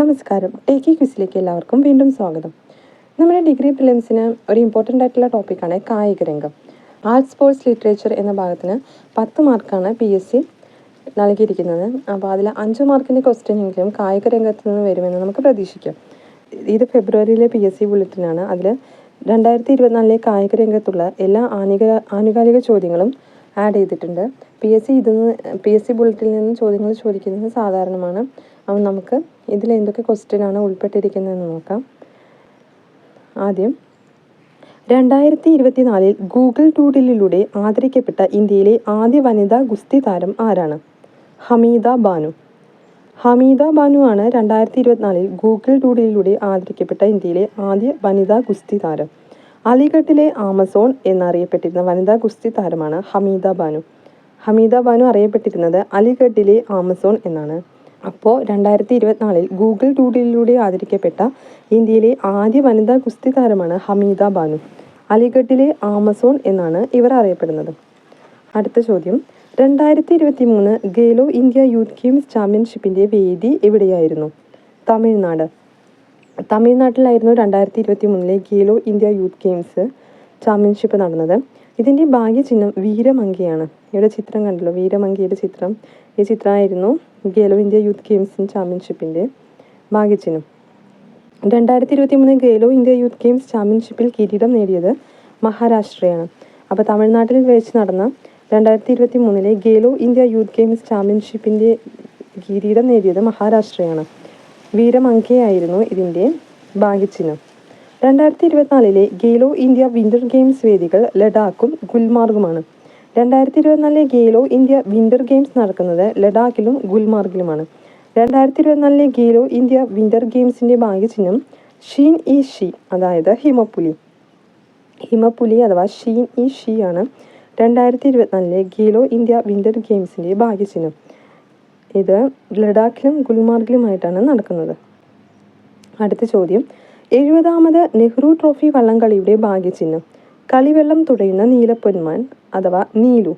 നമസ്കാരം. ടേക്കി ക്വിസിലേക്ക് എല്ലാവർക്കും വീണ്ടും സ്വാഗതം. നമ്മുടെ ഡിഗ്രി പ്രിലിംസിന് ഒരു ഇമ്പോർട്ടന്റ് ആയിട്ടുള്ള ടോപ്പിക്കാണ് കായിക രംഗം. ആർട്സ് സ്പോർട്സ് ലിറ്ററേച്ചർ എന്ന ഭാഗത്തിന് പത്ത് മാർക്കാണ് പി എസ് സി നൽകിയിരിക്കുന്നത്. അപ്പോൾ അതിൽ അഞ്ച് മാർക്കിന്റെ ക്വസ്റ്റ്യൻ എങ്കിലും കായിക രംഗത്ത് നിന്ന് വരുമെന്ന് നമുക്ക് പ്രതീക്ഷിക്കാം. ഇത് ഫെബ്രുവരിയിലെ പി എസ് സി ബുള്ളറ്റിനാണ് അതിൽ രണ്ടായിരത്തി ഇരുപത്തിനാലിലെ കായിക രംഗത്തുള്ള എല്ലാ ആനുക ആനുകാലിക ചോദ്യങ്ങളും ആഡ് ചെയ്തിട്ടുണ്ട്. പി എസ് സി ഇതിൽ നിന്ന് പി എസ് സി ബുള്ളറ്റിൽ നിന്ന് ചോദ്യങ്ങൾ ചോദിക്കുന്നത് സാധാരണമാണ്. അപ്പം നമുക്ക് ഇതിൽ എന്തൊക്കെ ക്വസ്റ്റ്യൻ ആണ് ഉൾപ്പെട്ടിരിക്കുന്നതെന്ന് നോക്കാം. ആദ്യം രണ്ടായിരത്തി ഇരുപത്തിനാലിൽ ഗൂഗിൾ ഡൂഡിലിലൂടെ ആദരിക്കപ്പെട്ട ഇന്ത്യയിലെ ആദ്യ വനിതാ ഗുസ്തി താരം ആരാണ്? ഹമീദ ബാനു. ഹമീദ ബാനു ആണ് രണ്ടായിരത്തി ഇരുപത്തിനാലിൽ ഗൂഗിൾ ടൂഡിലൂടെ ആദരിക്കപ്പെട്ട ഇന്ത്യയിലെ ആദ്യ വനിതാ ഗുസ്തി താരം. അലിഗഡിലെ ആമസോൺ എന്നറിയപ്പെട്ടിരുന്ന വനിതാ ഗുസ്തി താരമാണ് ഹമീദ ബാനു. ഹമീദ ബാനു അറിയപ്പെട്ടിരുന്നത് അലിഗഡിലെ ആമസോൺ എന്നാണ്. അപ്പോൾ രണ്ടായിരത്തി ഇരുപത്തിനാലിൽ ഗൂഗിൾ ഡൂഡിലൂടെ ആദരിക്കപ്പെട്ട ഇന്ത്യയിലെ ആദ്യ വനിതാ ഗുസ്തി താരമാണ് ഹമീദ ബാനു. അലിഗഡിലെ ആമസോൺ എന്നാണ് ഇവർ അറിയപ്പെടുന്നത്. അടുത്ത ചോദ്യം. രണ്ടായിരത്തി ഇരുപത്തി മൂന്ന് ഗേലോ ഇന്ത്യ യൂത്ത് ഗെയിംസ് ചാമ്പ്യൻഷിപ്പിന്റെ വേദി എവിടെയായിരുന്നു? തമിഴ്നാട്. തമിഴ്നാട്ടിലായിരുന്നു രണ്ടായിരത്തി ഇരുപത്തി മൂന്നിലെ Khelo India youth games championship നടന്നത്. ഇതിന്റെ ഭാഗ്യചിഹ്നം വീരമങ്കിയാണ് ഇവിടെ ചിത്രം കണ്ടല്ലോ വീരമങ്കിയുടെ ചിത്രം. ഈ ചിത്രമായിരുന്നു ഗേലോ ഇന്ത്യ യൂത്ത് ഗെയിംസ് ചാമ്പ്യൻഷിപ്പിന്റെ ഭാഗ്യചിഹ്നം. രണ്ടായിരത്തി ഇരുപത്തി മൂന്ന് ഗേലോ ഇന്ത്യ യൂത്ത് ഗെയിംസ് ചാമ്പ്യൻഷിപ്പിൽ കിരീടം നേടിയത് മഹാരാഷ്ട്രയാണ്. അപ്പോൾ തമിഴ്നാട്ടിൽ വെച്ച് നടന്ന രണ്ടായിരത്തി ഇരുപത്തി മൂന്നിലെ ഗേലോ ഇന്ത്യ യൂത്ത് ഗെയിംസ് ചാമ്പ്യൻഷിപ്പിന്റെ കിരീടം നേടിയത് മഹാരാഷ്ട്രയാണ്. വീരമങ്കയായിരുന്നു ഇതിന്റെ ഭാഗ്യചിഹ്നം. രണ്ടായിരത്തി ഇരുപത്തിനാലിലെ ഗേലോ ഇന്ത്യ വിന്റർ ഗെയിംസ് വേദികൾ ലഡാക്കും ഗുൽമാർഗുമാണ്. രണ്ടായിരത്തി ഇരുപത്തിനാലിലെ ഗെയിലോ ഇന്ത്യ വിന്റർ ഗെയിംസ് നടക്കുന്നത് ലഡാക്കിലും ഗുൽമാർഗിലുമാണ്. രണ്ടായിരത്തി ഇരുപത്തിനാലിലെ ഗെയിലോ ഇന്ത്യ വിന്റർ ഗെയിംസിന്റെ ഭാഗ്യചിഹ്നം ഷീൻ ഇ ഷീ അതായത് ഹിമപ്പുലി. ഹിമപ്പുലി അഥവാ ഷീൻ ഇ ഷീ ആണ് രണ്ടായിരത്തി ഇരുപത്തിനാലിലെ ഗീലോ ഇന്ത്യ വിന്റർ ഗെയിംസിന്റെ ഭാഗ്യചിഹ്നം. ഇത് ലഡാക്കിലും ഗുൽമാർഗിലുമായിട്ടാണ് നടക്കുന്നത്. അടുത്ത ചോദ്യം. എഴുപതാമത് നെഹ്റു ട്രോഫി വള്ളംകളിയുടെ ഭാഗ്യചിഹ്നം. കളിവെള്ളം തുഴയുന്ന നീലപ്പൊന്മാൻ അഥവാ നീലു.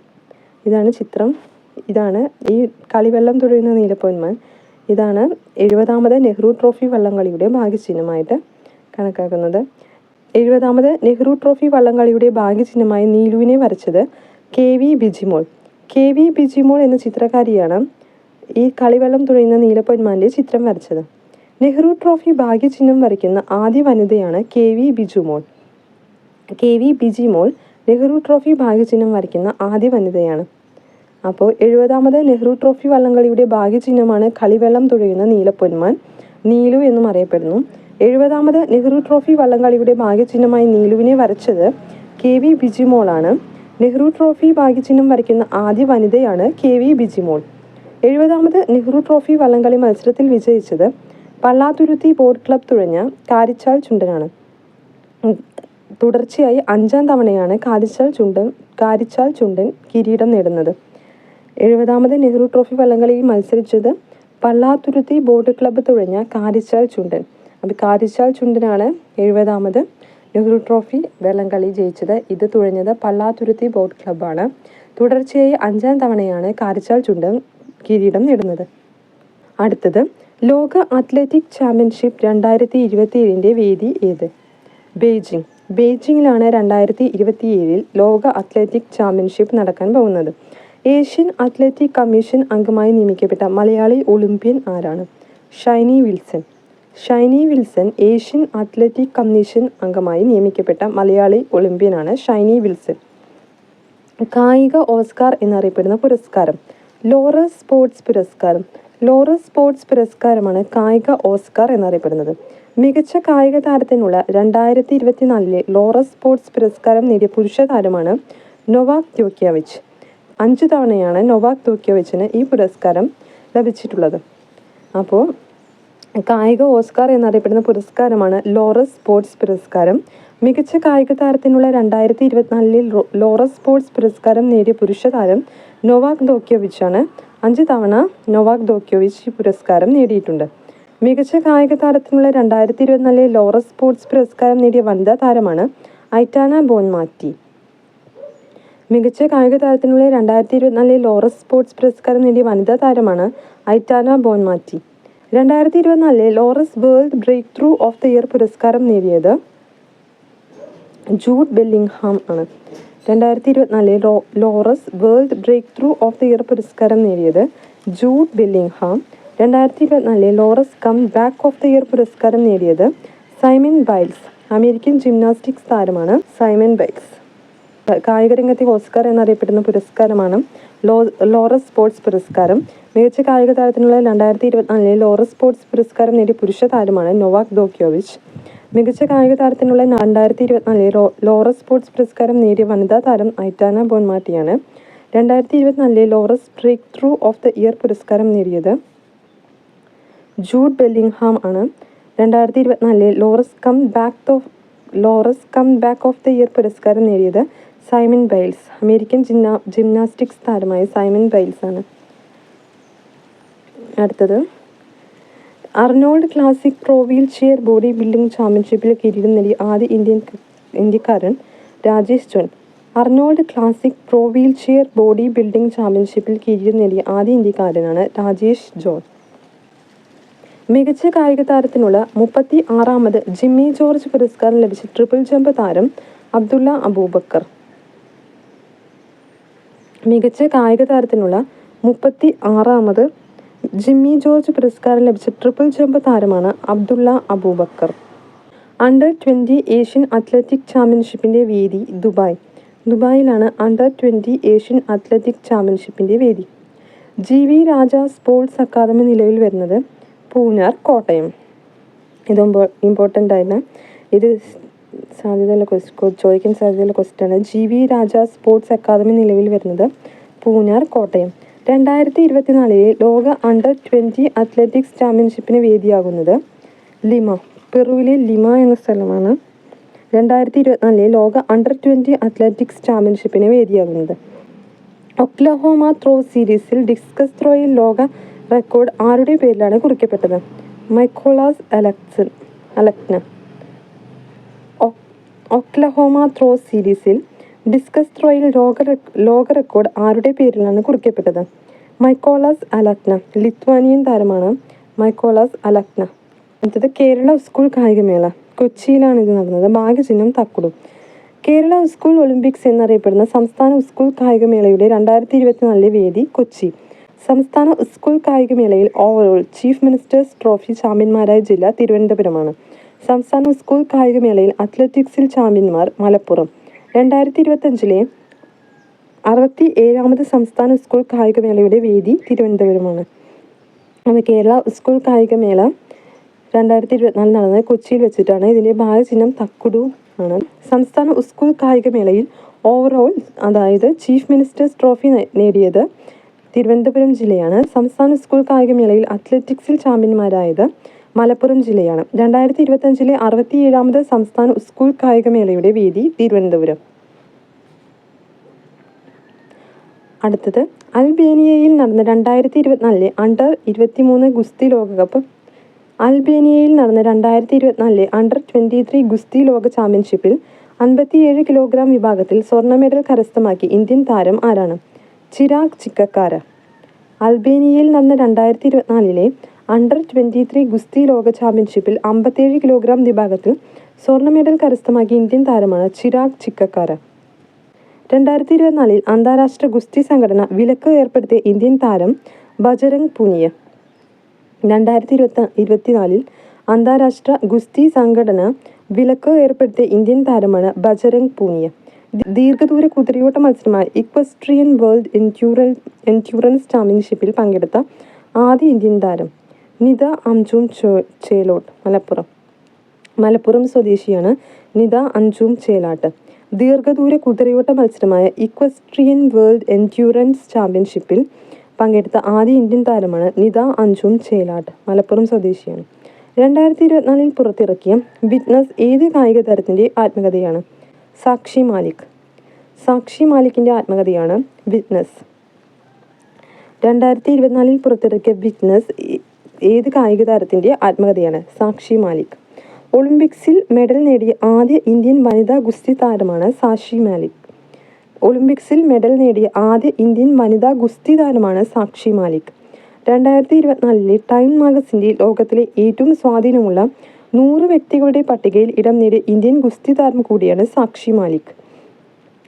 ഇതാണ് ചിത്രം. ഇതാണ് ഈ കളിവെള്ളം തുഴയുന്ന നീലപ്പൊന്മാൻ. ഇതാണ് എഴുപതാമത് നെഹ്റു ട്രോഫി വള്ളംകളിയുടെ ഭാഗ്യചിഹ്നമായിട്ട് കണക്കാക്കുന്നത്. എഴുപതാമത് നെഹ്റു ട്രോഫി വള്ളംകളിയുടെ ഭാഗ്യചിഹ്നമായി നീലുവിനെ വരച്ചത് K V Bijimol. K V Bijimol എന്ന ചിത്രകാരിയാണ് ഈ കളിവെള്ളം തുഴയുന്ന നീലപ്പൊന്മാന്റെ ചിത്രം വരച്ചത്. നെഹ്റു ട്രോഫി ഭാഗ്യചിഹ്നം വരയ്ക്കുന്ന ആദ്യ വനിതയാണ് K V Bijumol. K V Bijimol Nehru trophy ഭാഗ്യചിഹ്നം വരയ്ക്കുന്ന ആദ്യ വനിതയാണ്. അപ്പോൾ എഴുപതാമത് നെഹ്റു ട്രോഫി വള്ളംകളിയുടെ ഭാഗ്യചിഹ്നമാണ് കളിവെള്ളം തുഴയുന്ന നീലപ്പൊന്മാൻ നീലു എന്നും അറിയപ്പെടുന്നു. എഴുപതാമത് നെഹ്റു ട്രോഫി വള്ളംകളിയുടെ ഭാഗ്യചിഹ്നമായി നീലുവിനെ വരച്ചത് കെ വി ബിജിമോളാണ് നെഹ്റു ട്രോഫി ഭാഗ്യചിഹ്നം വരയ്ക്കുന്ന ആദ്യ വനിതയാണ് കെ വി ബിജിമോൾ എഴുപതാമത് നെഹ്റു ട്രോഫി വള്ളംകളി മത്സരത്തിൽ വിജയിച്ചത് പള്ളാതുരുത്തി ബോട്ട് ക്ലബ് തുഴഞ്ഞ കാരിച്ചാൽ ചുണ്ടനാണ്. തുടർച്ചയായി അഞ്ചാം തവണയാണ് കാരിച്ചാൽ ചുണ്ടൻ കാരിച്ചാൽ ചുണ്ടൻ കിരീടം നേടുന്നത്. എഴുപതാമത് നെഹ്റു ട്രോഫി വള്ളംകളിയിൽ മത്സരിച്ചത് പള്ളാത്തുരുത്തി ബോട്ട് ക്ലബ്ബ് തുഴഞ്ഞ കാരിച്ചാൽ ചുണ്ടൻ. അപ്പോൾ കാരിച്ചാൽ ചുണ്ടനാണ് എഴുപതാമത് നെഹ്റു ട്രോഫി വള്ളംകളി ജയിച്ചത്. ഇത് തുഴഞ്ഞത് പള്ളാത്തുരുത്തി ബോട്ട് ക്ലബ്ബാണ്. തുടർച്ചയായി അഞ്ചാം തവണയാണ് കാരിച്ചാൽ ചുണ്ടൻ കിരീടം നേടുന്നത്. അടുത്തത് ലോക അത്ലറ്റിക് ചാമ്പ്യൻഷിപ്പ് രണ്ടായിരത്തി ഇരുപത്തിയേഴിന്റെ വേദി ഏത്? ബെയ്ജിംഗ് ബെയ്ജിങ്ങിലാണ് രണ്ടായിരത്തി ഇരുപത്തിയേഴിൽ ലോക അത്ലറ്റിക് ചാമ്പ്യൻഷിപ്പ് നടക്കാൻ പോകുന്നത്. ഏഷ്യൻ അത്ലറ്റിക് കമ്മീഷൻ അംഗമായി നിയമിക്കപ്പെട്ട മലയാളി ഒളിമ്പ്യൻ ആരാണ്? Shiny Wilson. Shiny Wilson Asian athletic commission അംഗമായി നിയമിക്കപ്പെട്ട മലയാളി ഒളിമ്പ്യനാണ് ഷൈനി വിൽസൺ. കായിക ഓസ്കാർ എന്നറിയപ്പെടുന്ന പുരസ്കാരം. ലോറസ് സ്പോർട്സ് പുരസ്കാരം. ലോറസ് സ്പോർട്സ് പുരസ്കാരമാണ് കായിക ഓസ്കാർ എന്നറിയപ്പെടുന്നത്. മികച്ച കായിക താരത്തിനുള്ള രണ്ടായിരത്തി ഇരുപത്തിനാലിലെ ലോറസ് സ്പോർട്സ് പുരസ്കാരം നേടിയ പുരുഷ താരമാണ് നൊവാക് ദ്യോക്യാവിച്ച് അഞ്ച് തവണയാണ് നൊവാക് ദ്യോക്യാവിച്ചിന് ഈ പുരസ്കാരം ലഭിച്ചിട്ടുള്ളത്. അപ്പോൾ കായിക ഓസ്കാർ എന്നറിയപ്പെടുന്ന പുരസ്കാരമാണ് ലോറസ് സ്പോർട്സ് പുരസ്കാരം. മികച്ച കായിക താരത്തിനുള്ള രണ്ടായിരത്തി ഇരുപത്തിനാലിൽ ലോറസ് സ്പോർട്സ് പുരസ്കാരം നേടിയ പുരുഷ താരം നൊവാക് ദോക്യോവിച്ചാണ് അഞ്ച് തവണ നൊവാക് ദോക്യോവിച്ച് ഈ പുരസ്കാരം നേടിയിട്ടുണ്ട്. മികച്ച കായിക താരത്തിനുള്ള രണ്ടായിരത്തി ഇരുപത്തിനാലിലെ ലോറസ് സ്പോർട്സ് പുരസ്കാരം നേടിയ വനിതാ താരമാണ് ഐറ്റാന ബോൺമാറ്റി മികച്ച കായിക താരത്തിനുള്ള രണ്ടായിരത്തി ഇരുപത്തിനാലിലെ ലോറസ് സ്പോർട്സ് പുരസ്കാരം നേടിയ വനിതാ താരമാണ് ഐറ്റാന ബോൺമാറ്റി രണ്ടായിരത്തി ഇരുപത്തിനാലിലെ Laureus world breakthrough of the year പുരസ്കാരം നേടിയത് ജൂഡ് ബെല്ലിംഗ്ഹാം ആണ്. രണ്ടായിരത്തി ഇരുപത്തിനാലിലെ Laureus world breakthrough of the year പുരസ്കാരം നേടിയത് ജൂഡ് ബെല്ലിംഗ്ഹാം രണ്ടായിരത്തി ഇരുപത്തിനാലിലെ Laureus comeback of the year പുരസ്കാരം നേടിയത് സൈമൻ ബൈൽസ് അമേരിക്കൻ ജിംനാസ്റ്റിക്സ് താരമാണ് സൈമൻ ബൈൽസ്. കായിക രംഗത്തെ ഓസ്കാർ എന്നറിയപ്പെടുന്ന പുരസ്കാരമാണ് ലോ ലോറസ് സ്പോർട്സ് പുരസ്കാരം. മികച്ച കായിക താരത്തിനുള്ള രണ്ടായിരത്തി ഇരുപത്തിനാലിലെ ലോറസ് സ്പോർട്സ് പുരസ്കാരം നേടിയ പുരുഷ താരമാണ് നൊവാക് ദോക്യോവിച്ച് മികച്ച കായിക താരത്തിനുള്ള രണ്ടായിരത്തി ഇരുപത്തിനാലിലെ ലോറസ് സ്പോർട്സ് പുരസ്കാരം നേടിയ വനിതാ താരം ഐറ്റാന ബോൺമാറ്റിയാണ് രണ്ടായിരത്തി ഇരുപത്തിനാലിലെ Laureus breakthrough of the year പുരസ്കാരം നേടിയത് ജൂഡ് ബെല്ലിംഗ്ഹാം ആണ്. രണ്ടായിരത്തി ഇരുപത്തിനാലിലെ Laureus comeback of Laureus comeback of the year പുരസ്കാരം നേടിയത് സൈമൺ ബൈൽസ് അമേരിക്കൻ ജിംനാ ജിംനാസ്റ്റിക്സ് താരമായ സൈമൺ ബൈൽസ് ആണ്. അടുത്തത്. Arnold Classic pro wheelchair bodybuilding ചാമ്പ്യൻഷിപ്പിൽ കിരീടം നേടിയ ആദ്യ ഇന്ത്യൻ ഇന്ത്യക്കാരൻ Rajesh John Arnold Classic pro wheelchair bodybuilding ചാമ്പ്യൻഷിപ്പിൽ കിരീടം നേടിയ ആദ്യ ഇന്ത്യക്കാരനാണ് രാജേഷ് ജോൺ. മികച്ച കായിക താരത്തിനുള്ള മുപ്പത്തി ആറാമത് ജിമ്മി ജോർജ് പുരസ്കാരം ലഭിച്ച ട്രിപ്പിൾ ജമ്പ് താരം അബ്ദുള്ള അബൂബക്കർ. മികച്ച കായിക താരത്തിനുള്ള മുപ്പത്തി ആറാമത് ജിമ്മി ജോർജ് പുരസ്കാരം ലഭിച്ച ട്രിപ്പിൾ ജമ്പ് താരമാണ് Abdulla Aboobacker. Under twenty Asian athletic ചാമ്പ്യൻഷിപ്പിന്റെ വേദി ദുബായ്. ദുബായിലാണ് അണ്ടർ ട്വന്റി ഏഷ്യൻ അത്ലറ്റിക് ചാമ്പ്യൻഷിപ്പിന്റെ വേദി. G V Raja sports academy നിലവിൽ വരുന്നത് പൂഞ്ഞാർ കോട്ടയം. ഇത് ഇമ്പോർട്ടന്റ് ആയിരുന്നു. ഇത് സാധ്യതയുള്ള ക്വസ്റ്റ് ചോദിക്കാൻ സാധ്യതയുള്ള ക്വസ്റ്റാണ് G V Raja sports academy നിലവിൽ വരുന്നത് പൂഞ്ഞാർ കോട്ടയം. രണ്ടായിരത്തി ഇരുപത്തിനാലിലെ ലോക അണ്ടർ ട്വന്റി അത്ലറ്റിക്സ് ചാമ്പ്യൻഷിപ്പിന് വേദിയാകുന്നത് ലിമ. പെറുവിലെ ലിമ എന്ന സ്ഥലമാണ് രണ്ടായിരത്തി ഇരുപത്തിനാലിലെ ലോക അണ്ടർ ട്വന്റി അത്ലറ്റിക്സ് ചാമ്പ്യൻഷിപ്പിന് വേദിയാകുന്നത്. ഒക്ലഹോമ ത്രോ സീരീസിൽ ഡിസ്കസ് ത്രോയിൽ ലോക റെക്കോർഡ് ആരുടെ പേരിലാണ് കുറിക്കപ്പെട്ടത്? മൈക്കോളാസ് അലക്സൺ അലക്ന. ഒക്ലഹോമ ത്രോ സീരീസിൽ ഡിസ്കസ് ത്രോയിൽ ലോക ലോക റെക്കോർഡ് ആരുടെ പേരിലാണ് കുറിക്കപ്പെട്ടത്? മൈക്കോളാസ് അലക്ന ലിത്വാനിയൻ താരമാണ് മൈക്കോളാസ് അലക്ന. അടുത്തത് കേരള സ്കൂൾ കായികമേള കൊച്ചിയിലാണ് ഇത് നടന്നത്. ഭാഗ്യചിഹ്നം തക്കുടും. കേരള സ്കൂൾ ഒളിമ്പിക്സ് എന്നറിയപ്പെടുന്ന സംസ്ഥാന സ്കൂൾ കായികമേളയുടെ രണ്ടായിരത്തി ഇരുപത്തിനാലിലെ വേദി കൊച്ചി. സംസ്ഥാന സ്കൂൾ കായികമേളയിൽ ഓവറോൾ ചീഫ് മിനിസ്റ്റേഴ്സ് ട്രോഫി ചാമ്പ്യന്മാരായ ജില്ല തിരുവനന്തപുരമാണ്. സംസ്ഥാന സ്കൂൾ കായികമേളയിൽ അത്ലറ്റിക്സിൽ ചാമ്പ്യന്മാർ മലപ്പുറം. രണ്ടായിരത്തി ഇരുപത്തഞ്ചിലെ അറുപത്തി ഏഴാമത് സംസ്ഥാന സ്കൂൾ കായികമേളയുടെ വേദി തിരുവനന്തപുരമാണ്. കേരള സ്കൂൾ കായികമേള രണ്ടായിരത്തി ഇരുപത്തിനാല് നടന്നത് കൊച്ചിയിൽ വെച്ചിട്ടാണ്. ഇതിന്റെ ഭാഗചിഹ്നം തക്കുടു ആണ്. സംസ്ഥാന സ്കൂൾ കായികമേളയിൽ ഓവറോൾ അതായത് ചീഫ് മിനിസ്റ്റേഴ്സ് ട്രോഫി നേടിയത് തിരുവനന്തപുരം ജില്ലയാണ്. സംസ്ഥാന സ്കൂൾ കായികമേളയിൽ അത്ലറ്റിക്സിൽ ചാമ്പ്യന്മാരായത് മലപ്പുറം ജില്ലയാണ്. രണ്ടായിരത്തി ഇരുപത്തഞ്ചിലെ അറുപത്തിയേഴാമത് സംസ്ഥാന സ്കൂൾ കായികമേളയുടെ വേദി തിരുവനന്തപുരം. അടുത്തത് അൽബേനിയയിൽ നടന്ന രണ്ടായിരത്തി ഇരുപത്തിനാലിലെ അണ്ടർ ഇരുപത്തിമൂന്ന് ഗുസ്തി ലോകകപ്പ് അൽബേനിയയിൽ നടന്ന രണ്ടായിരത്തി ഇരുപത്തിനാലിലെ അണ്ടർ ട്വന്റി ത്രീ ഗുസ്തി ലോക ചാമ്പ്യൻഷിപ്പിൽ അൻപത്തിയേഴ് കിലോഗ്രാം വിഭാഗത്തിൽ സ്വർണ മെഡൽ കരസ്ഥമാക്കി ഇന്ത്യൻ താരം ആരാണ്? ചിരാഗ് ചിക്കക്കാര അൽബേനിയയിൽ നടന്ന രണ്ടായിരത്തി ഇരുപത്തിനാലിലെ അണ്ടർ ട്വന്റി ത്രീ ഗുസ്തി ലോക ചാമ്പ്യൻഷിപ്പിൽ അമ്പത്തേഴ് കിലോഗ്രാം വിഭാഗത്തിൽ സ്വർണ മെഡൽ കരസ്ഥമാക്കിയ ഇന്ത്യൻ താരമാണ് ചിരാഗ് ചിക്കക്കാര രണ്ടായിരത്തി ഇരുപത്തിനാലിൽ അന്താരാഷ്ട്ര ഗുസ്തി സംഘടന വിലക്ക് ഏർപ്പെടുത്തിയ ഇന്ത്യൻ താരം ബജരംഗ് പുനിയ. രണ്ടായിരത്തി ഇരുപത്തി ഇരുപത്തിനാലിൽ അന്താരാഷ്ട്ര ഗുസ്തി സംഘടന വിലക്ക് ഏർപ്പെടുത്തിയ ഇന്ത്യൻ താരമാണ് ബജരംഗ് പൂനിയ. ദീർഘദൂര കുതിരയോട്ട മത്സരമായ ഇക്വസ്ട്രിയൻ വേൾഡ് എൻഡ്യൂറൻ എൻഡ്യൂറൻസ് ചാമ്പ്യൻഷിപ്പിൽ പങ്കെടുത്ത ആദ്യ ഇന്ത്യൻ താരം നിത അംജും ചേലോട്ട് മലപ്പുറം. മലപ്പുറം സ്വദേശിയാണ് നിത അഞ്ചും ചേലാട്ട്. ദീർഘദൂര കുതിരയോട്ട മത്സരമായ ഇക്വസ്ട്രിയൻ വേൾഡ് എൻഡ്യൂറൻസ് ചാമ്പ്യൻഷിപ്പിൽ പങ്കെടുത്ത ആദ്യ ഇന്ത്യൻ താരമാണ് നിത അഞ്ചും ചേലാട്ട് മലപ്പുറം സ്വദേശിയാണ്. രണ്ടായിരത്തി ഇരുപത്തിനാലിൽ പുറത്തിറക്കിയ വിറ്റ്നസ് ഏത് കായിക താരത്തിന്റെ ആത്മകഥയാണ്? സാക്ഷി മാലിക്. സാക്ഷി മാലിക്കിന്റെ ആത്മകഥയാണ് വിറ്റ്നസ്. രണ്ടായിരത്തി ഇരുപത്തിനാലിൽ പുറത്തിറക്കിയ വിറ്റ്നസ് ഏത് കായിക താരത്തിന്റെ ആത്മകഥയാണ് സാക്ഷി മാലിക്. ഒളിമ്പിക്സിൽ മെഡൽ നേടിയ ആദ്യ ഇന്ത്യൻ വനിതാ ഗുസ്തി താരമാണ് സാക്ഷി മാലിക്. ഒളിമ്പിക്സിൽ മെഡൽ നേടിയ ആദ്യ ഇന്ത്യൻ വനിതാ ഗുസ്തി താരമാണ് സാക്ഷി മാലിക്. രണ്ടായിരത്തി ഇരുപത്തിനാലിലെ ടൈം മാഗസിന്റെ ലോകത്തിലെ ഏറ്റവും സ്വാധീനമുള്ള നൂറ് വ്യക്തികളുടെ പട്ടികയിൽ ഇടം നേടിയ ഇന്ത്യൻ ഗുസ്തി താരം കൂടിയാണ് സാക്ഷി മാലിക്.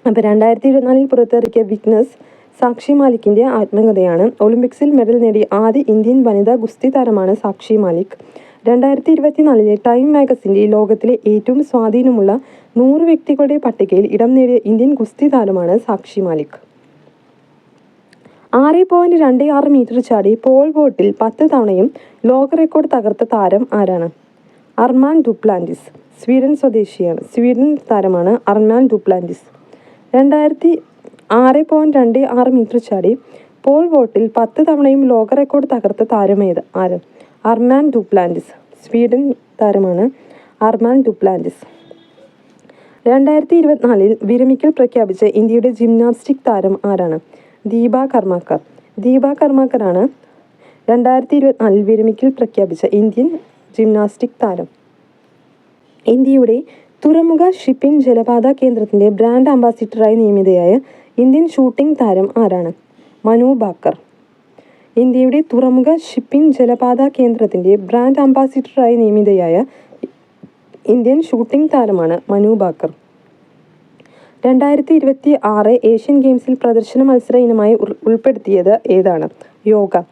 അപ്പോൾ രണ്ടായിരത്തി ഇരുപത്തിനാലിൽ പുറത്തിറക്കിയ വിഗ്നസ് സാക്ഷി മാലിക്കിന്റെ ആത്മകഥയാണ്. ഒളിമ്പിക്സിൽ മെഡൽ നേടിയ ആദ്യ ഇന്ത്യൻ വനിതാ ഗുസ്തി താരമാണ് സാക്ഷി മാലിക്. രണ്ടായിരത്തി ഇരുപത്തിനാലിലെ ടൈം മാഗസിന്റെ ലോകത്തിലെ ഏറ്റവും സ്വാധീനമുള്ള നൂറ് വ്യക്തികളുടെ പട്ടികയിൽ ഇടം നേടിയ ഇന്ത്യൻ ഗുസ്തി താരമാണ് സാക്ഷി മാലിക്. ആറ് പോയിന്റ് രണ്ട് ആറ് മീറ്റർ ചാടി പോൾ ബോട്ടിൽ പത്ത് തവണയും ലോക റെക്കോർഡ് തകർത്ത താരം ആരാണ്? അർമാൻ ഡുപ്ലാന്റിസ് സ്വീഡൻ സ്വദേശിയാണ്. സ്വീഡൻ താരമാണ് അർമാൻ ഡുപ്ലാന്റിസ് രണ്ടായിരത്തി ആറ് പോയിന്റ് രണ്ട് ആറ് മീറ്റർ ചാടി പോൾ വോട്ടിൽ പത്ത് തവണയും ലോക റെക്കോർഡ് തകർത്ത താരമേത് ആര്? അർമാൻ ഡുപ്ലാന്റിസ് സ്വീഡൻ താരമാണ് അർമാൻ ഡുപ്ലാന്റിസ് രണ്ടായിരത്തി ഇരുപത്തിനാലിൽ വിരമിക്കൽ പ്രഖ്യാപിച്ച ഇന്ത്യയുടെ ജിംനാസ്റ്റിക് താരം ആരാണ്? ദീപ കർമാക്കർ. ദീപ കർമാക്കറാണ് രണ്ടായിരത്തി ഇരുപത്തിനാലിൽ വിരമിക്കൽ പ്രഖ്യാപിച്ച ഇന്ത്യൻ ജിംനാസ്റ്റിക് താരം. ഇന്ത്യയുടെ തുറമുഖ ഷിപ്പിംഗ് ജലപാത കേന്ദ്രത്തിന്റെ ബ്രാൻഡ് അംബാസിഡറായി നിയമിതയായ ഇന്ത്യൻ ഷൂട്ടിംഗ് താരം ആരാണ്? മനു ബാക്കർ. ഇന്ത്യയുടെ തുറമുഖ ഷിപ്പിംഗ് ജലപാത കേന്ദ്രത്തിന്റെ ബ്രാൻഡ് അംബാസിഡറായി നിയമിതയായ ഇന്ത്യൻ ഷൂട്ടിംഗ് താരമാണ് മനു ബാക്കർ. രണ്ടായിരത്തി ഇരുപത്തി ആറ് ഏഷ്യൻ ഗെയിംസിൽ പ്രദർശന മത്സര ഇനമായി ഉൾ- ഉൾപ്പെടുത്തിയത് ഏതാണ്? യോഗ.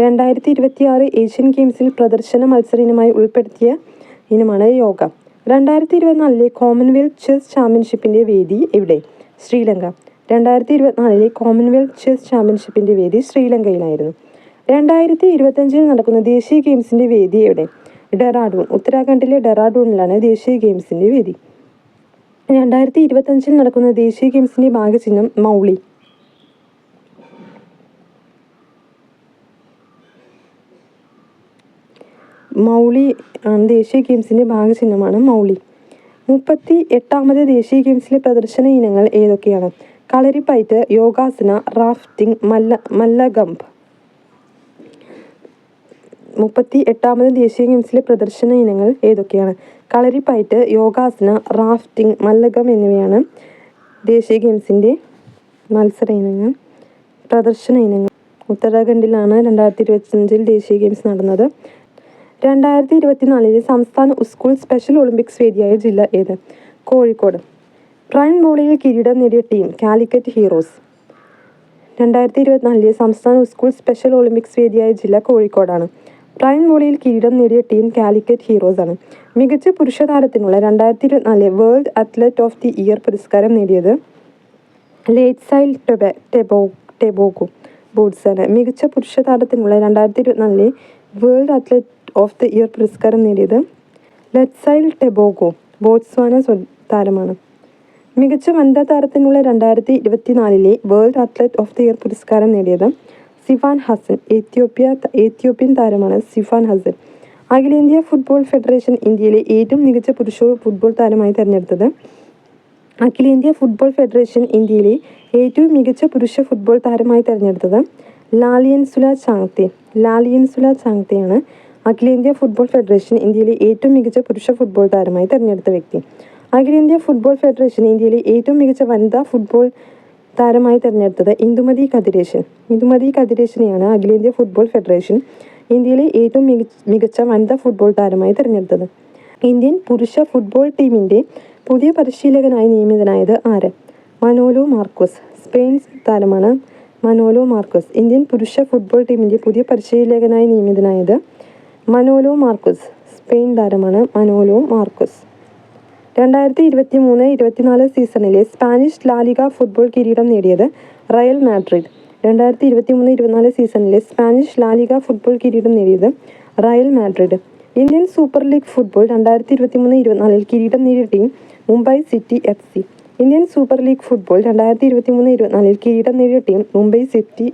രണ്ടായിരത്തി ഇരുപത്തി ആറ് ഏഷ്യൻ ഗെയിംസിൽ പ്രദർശന മത്സര ഇനമായി ഉൾപ്പെടുത്തിയ ഇനമാണ് യോഗ. രണ്ടായിരത്തി ഇരുപത്തിനാലിലെ കോമൺവെൽത്ത് ചെസ് ചാമ്പ്യൻഷിപ്പിന്റെ വേദി എവിടെ? ശ്രീലങ്ക. രണ്ടായിരത്തി ഇരുപത്തിനാലിലെ കോമൺവെൽത്ത് ചെസ് ചാമ്പ്യൻഷിപ്പിന്റെ വേദി ശ്രീലങ്കയിലായിരുന്നു. രണ്ടായിരത്തി ഇരുപത്തഞ്ചിൽ നടക്കുന്ന ദേശീയ ഗെയിംസിന്റെ വേദി എവിടെ? ഡെറാഡൂൺ. ഉത്തരാഖണ്ഡിലെ ഡെറാഡൂണിലാണ് ദേശീയ ഗെയിംസിന്റെ വേദി. രണ്ടായിരത്തി ഇരുപത്തഞ്ചിൽ നടക്കുന്ന ദേശീയ ഗെയിംസിന്റെ ഭാഗചിഹ്നം മൗളി. മൗളി ദേശീയ ഗെയിംസിന്റെ ഭാഗചിഹ്നമാണ് മൗളി. മുപ്പത്തി എട്ടാമത് ദേശീയ ഗെയിംസിലെ പ്രദർശന ഇനങ്ങൾ ഏതൊക്കെയാണ്? കളരിപ്പയറ്റ് യോഗാസന റാഫ്റ്റിംഗ് മല്ല മല്ലഗംപ് മുപ്പത്തി എട്ടാമത് ദേശീയ ഗെയിംസിലെ പ്രദർശന ഇനങ്ങൾ ഏതൊക്കെയാണ്? കളരിപ്പയറ്റ് യോഗാസന റാഫ്റ്റിംഗ് മല്ലകം എന്നിവയാണ് ദേശീയ ഗെയിംസിന്റെ മത്സര ഇനങ്ങൾ പ്രദർശന ഇനങ്ങൾ. ഉത്തരാഖണ്ഡിലാണ് രണ്ടായിരത്തി ഇരുപത്തഞ്ചിൽ ദേശീയ ഗെയിംസ് നടന്നത്. രണ്ടായിരത്തി ഇരുപത്തിനാലിലെ സംസ്ഥാന സ്കൂൾ സ്പെഷ്യൽ ഒളിമ്പിക്സ് വേദിയായ ജില്ല ഏത്? കോഴിക്കോട്. പ്രൈം ബോളിയിൽ കിരീടം നേടിയ ടീം കാലിക്കറ്റ് ഹീറോസ്. രണ്ടായിരത്തി ഇരുപത്തിനാലിലെ സംസ്ഥാന സ്കൂൾ സ്പെഷ്യൽ ഒളിമ്പിക്സ് വേദിയായ ജില്ല കോഴിക്കോടാണ്. പ്രൈം ബോളിയിൽ കിരീടം നേടിയ ടീം കാലിക്കറ്റ് ഹീറോസ് ആണ് മികച്ച പുരുഷ താരത്തിനുള്ള രണ്ടായിരത്തി ഇരുപത്തിനാലിലെ world athlete of the year പുരസ്കാരം നേടിയത് ലേറ്റ്സൈൽ ടെബെ ടെബോ ടെബോഗു ബൂട്ട്സ് ആണ് മികച്ച പുരുഷ താരത്തിനുള്ള രണ്ടായിരത്തി ഇരുപത്തിനാലിലെ world athlete of the year പുരസ്കാരം നേടിയത് ലെറ്റ്സൈൽ ടെബോഗോ ബോട്സ്വാന സ്വ- താരമാണ്. മികച്ച വനിതാ താരത്തിനുള്ള രണ്ടായിരത്തി ഇരുപത്തിനാലിലെ world athlete of the year പുരസ്കാരം നേടിയത് സിഫാൻ ഹസൻ എത്യോപ്യ എത്യോപ്യൻ താരമാണ് സിഫാൻ ഹസൻ. അഖിലേന്ത്യാ ഫുട്ബോൾ ഫെഡറേഷൻ ഇന്ത്യയിലെ ഏറ്റവും മികച്ച പുരുഷ ഫുട്ബോൾ താരമായി തിരഞ്ഞെടുത്തത് അഖിലേന്ത്യാ ഫുട്ബോൾ ഫെഡറേഷൻ ഇന്ത്യയിലെ ഏറ്റവും മികച്ച പുരുഷ ഫുട്ബോൾ താരമായി തിരഞ്ഞെടുത്തത് ലാലിയൻസുല ചാങ്തെ. ലാലിയൻസുല ചാങ്തെയാണ്. അഖിലേന്ത്യാ ഫുട്ബോൾ ഫെഡറേഷൻ ഇന്ത്യയിലെ ഏറ്റവും മികച്ച പുരുഷ ഫുട്ബോൾ താരമായി തിരഞ്ഞെടുത്ത വ്യക്തി. അഖിലേന്ത്യാ ഫുട്ബോൾ ഫെഡറേഷൻ ഇന്ത്യയിലെ ഏറ്റവും മികച്ച വനിതാ ഫുട്ബോൾ താരമായി തിരഞ്ഞെടുത്തത് ഇന്ദുമതി കതിരേശൻ ഇന്ദുമതി കതിരേശനെയാണ് അഖിലേന്ത്യാ ഫുട്ബോൾ ഫെഡറേഷൻ ഇന്ത്യയിലെ ഏറ്റവും മികച്ച മികച്ച വനിതാ ഫുട്ബോൾ താരമായി തിരഞ്ഞെടുത്തത്. ഇന്ത്യൻ പുരുഷ ഫുട്ബോൾ ടീമിന്റെ പുതിയ പരിശീലകനായി നിയമിതനായത് ആര്? മനോലോ മാർക്കോസ് സ്പെയിൻ താരമാണ് മനോലോ മാർക്കോസ് ഇന്ത്യൻ പുരുഷ ഫുട്ബോൾ ടീമിന്റെ പുതിയ പരിശീലകനായി നിയമിതനായത് മനോലോ മാർക്കുസ്. സ്പെയിൻ താരമാണ് മനോലോ മാർക്കുസ്. രണ്ടായിരത്തി ഇരുപത്തി മൂന്ന് ഇരുപത്തിനാല് സീസണിലെ സ്പാനിഷ് ലാലിക ഫുട്ബോൾ കിരീടം നേടിയത് റയൽ മാഡ്രിഡ്. രണ്ടായിരത്തി ഇരുപത്തി മൂന്ന് ഇരുപത്തിനാല് സീസണിലെ സ്പാനിഷ് ലാലിക ഫുട്ബോൾ കിരീടം നേടിയത് Real Madrid. Indian super league football രണ്ടായിരത്തി ഇരുപത്തി മൂന്ന് ഇരുപത്തിനാലിൽ കിരീടം നേടിയ team Mumbai city F C. Indian super league football രണ്ടായിരത്തി ഇരുപത്തി മൂന്ന് ഇരുപത്തിനാലിൽ കിരീടം നേടിയ team Mumbai city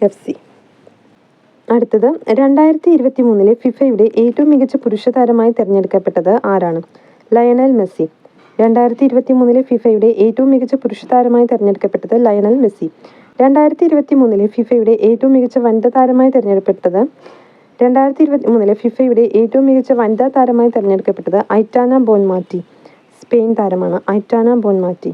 F C. അടുത്തത് രണ്ടായിരത്തി ഇരുപത്തി മൂന്നിലെ ഫിഫയുടെ ഏറ്റവും മികച്ച പുരുഷ താരമായി തിരഞ്ഞെടുക്കപ്പെട്ടത് ആരാണ്? Lionel Messi. രണ്ടായിരത്തി ഇരുപത്തി മൂന്നിലെ ഫിഫയുടെ ഏറ്റവും മികച്ച പുരുഷ താരമായി തിരഞ്ഞെടുക്കപ്പെട്ടത് ലയണൽ മെസ്സി. രണ്ടായിരത്തി ഇരുപത്തി മൂന്നിലെ ഫിഫയുടെ ഏറ്റവും മികച്ച വനിതാ താരമായി തിരഞ്ഞെടുക്കപ്പെട്ടത് രണ്ടായിരത്തി ഇരുപത്തി മൂന്നിലെ ഫിഫയുടെ ഏറ്റവും മികച്ച വനിതാ താരമായി തിരഞ്ഞെടുക്കപ്പെട്ടത് ഐറ്റാന ബോൺമാറ്റി സ്പെയിൻ താരമാണ് ഐറ്റാന ബോൺമാറ്റി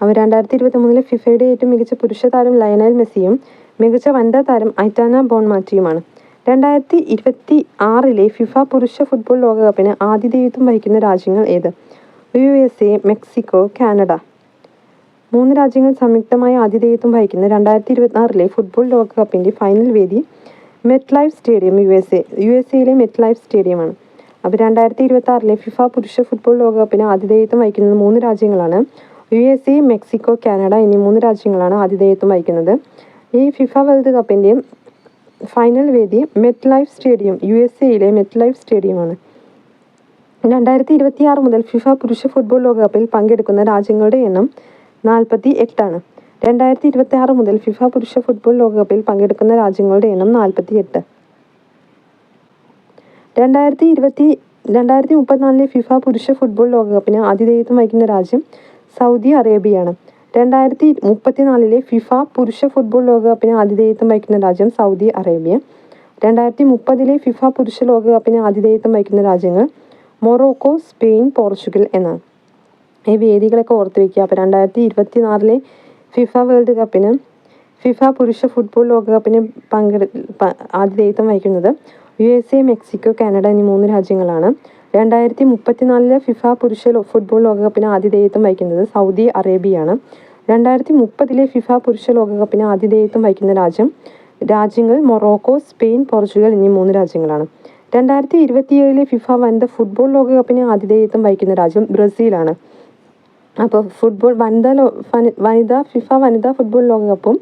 അവർ രണ്ടായിരത്തി ഇരുപത്തി മൂന്നിലെ ഫിഫയുടെ ഏറ്റവും മികച്ച പുരുഷ താരം ലയണൽ മെസ്സിയും മികച്ച വനിതാ താരം ഐറ്റാന ബോൺമാറ്റിയുമാണ് രണ്ടായിരത്തി ഇരുപത്തി ആറിലെ ഫിഫ പുരുഷ ഫുട്ബോൾ ലോകകപ്പിന് ആതിഥേയത്വം വഹിക്കുന്ന രാജ്യങ്ങൾ ഏത്? U S A Mexico Canada. മൂന്ന് രാജ്യങ്ങൾ സംയുക്തമായി ആതിഥേയത്വം വഹിക്കുന്ന രണ്ടായിരത്തി ഇരുപത്തിയാറിലെ ഫുട്ബോൾ ലോകകപ്പിന്റെ ഫൈനൽ വേദി MetLife stadium U S A U S എയിലെ മെറ്റ് ലൈഫ് സ്റ്റേഡിയമാണ്. അപ്പോൾ രണ്ടായിരത്തി ഇരുപത്തി ആറിലെ ഫിഫ പുരുഷ ഫുട്ബോൾ ലോകകപ്പിന് ആതിഥേയത്വം വഹിക്കുന്നത് മൂന്ന് രാജ്യങ്ങളാണ്. U S A Mexico Canada എന്നീ മൂന്ന് രാജ്യങ്ങളാണ് ആതിഥേയത്വം വഹിക്കുന്നത്. ഈ ഫിഫ വേൾഡ് കപ്പിന്റെയും ഫൈനൽ വേദി MetLife stadium U S എയിലെ മെറ്റ് ലൈഫ് സ്റ്റേഡിയമാണ് രണ്ടായിരത്തി ഇരുപത്തി ആറ് മുതൽ ഫിഫ പുരുഷ ഫുട്ബോൾ ലോകകപ്പിൽ പങ്കെടുക്കുന്ന രാജ്യങ്ങളുടെ എണ്ണം നാൽപ്പത്തി എട്ടാണ് രണ്ടായിരത്തി ഇരുപത്തി ആറ് മുതൽ ഫിഫ പുരുഷ ഫുട്ബോൾ ലോകകപ്പിൽ പങ്കെടുക്കുന്ന രാജ്യങ്ങളുടെ എണ്ണം നാൽപ്പത്തി എട്ട് രണ്ടായിരത്തി ഇരുപത്തി രണ്ടായിരത്തി മുപ്പത്തിനാലിലെ ഫിഫ പുരുഷ ഫുട്ബോൾ ലോകകപ്പിന് ആതിഥേയത്വം വഹിക്കുന്ന രാജ്യം സൗദി അറേബ്യയാണ്. രണ്ടായിരത്തി മുപ്പത്തിനാലിലെ ഫിഫ പുരുഷ ഫുട്ബോൾ ലോകകപ്പിന് ആതിഥേയത്വം വഹിക്കുന്ന രാജ്യം സൗദി അറേബ്യ. രണ്ടായിരത്തി മുപ്പതിലെ ഫിഫ പുരുഷ ലോകകപ്പിന് ആതിഥേയത്വം വഹിക്കുന്ന രാജ്യങ്ങൾ മൊറോക്കോ സ്പെയിൻ പോർച്ചുഗൽ എന്നാണ്. ഈ വേദികളൊക്കെ ഓർത്ത് വയ്ക്കുക അപ്പോൾ രണ്ടായിരത്തി ഇരുപത്തിനാലിലെ ഫിഫ വേൾഡ് കപ്പിന് ഫിഫ പുരുഷ ഫുട്ബോൾ ലോകകപ്പിന് പങ്കെടു ആതിഥേയത്വം വഹിക്കുന്നത് U S A Mexico Canada എന്നീ മൂന്ന് രാജ്യങ്ങളാണ്. രണ്ടായിരത്തി മുപ്പത്തിനാലിലെ ഫിഫ പുരുഷ ഫുട്ബോൾ ലോകകപ്പിന് ആതിഥേയത്വം വഹിക്കുന്നത് സൗദി അറേബ്യയാണ്. രണ്ടായിരത്തി മുപ്പതിലെ ഫിഫ പുരുഷ ലോകകപ്പിന് ആതിഥേയത്വം വഹിക്കുന്ന രാജ്യം രാജ്യങ്ങൾ മൊറോക്കോ സ്പെയിൻ പോർച്ചുഗൽ എന്നീ മൂന്ന് രാജ്യങ്ങളാണ്. രണ്ടായിരത്തി ഇരുപത്തിയേഴിലെ ഫിഫ വനിതാ ഫുട്ബോൾ ലോകകപ്പിന് ആതിഥേയത്വം വഹിക്കുന്ന രാജ്യം ബ്രസീലാണ്. അപ്പോൾ ഫുട്ബോൾ വനിതാ ലോ വനിതാ ഫിഫ വനിതാ ഫുട്ബോൾ ലോകകപ്പും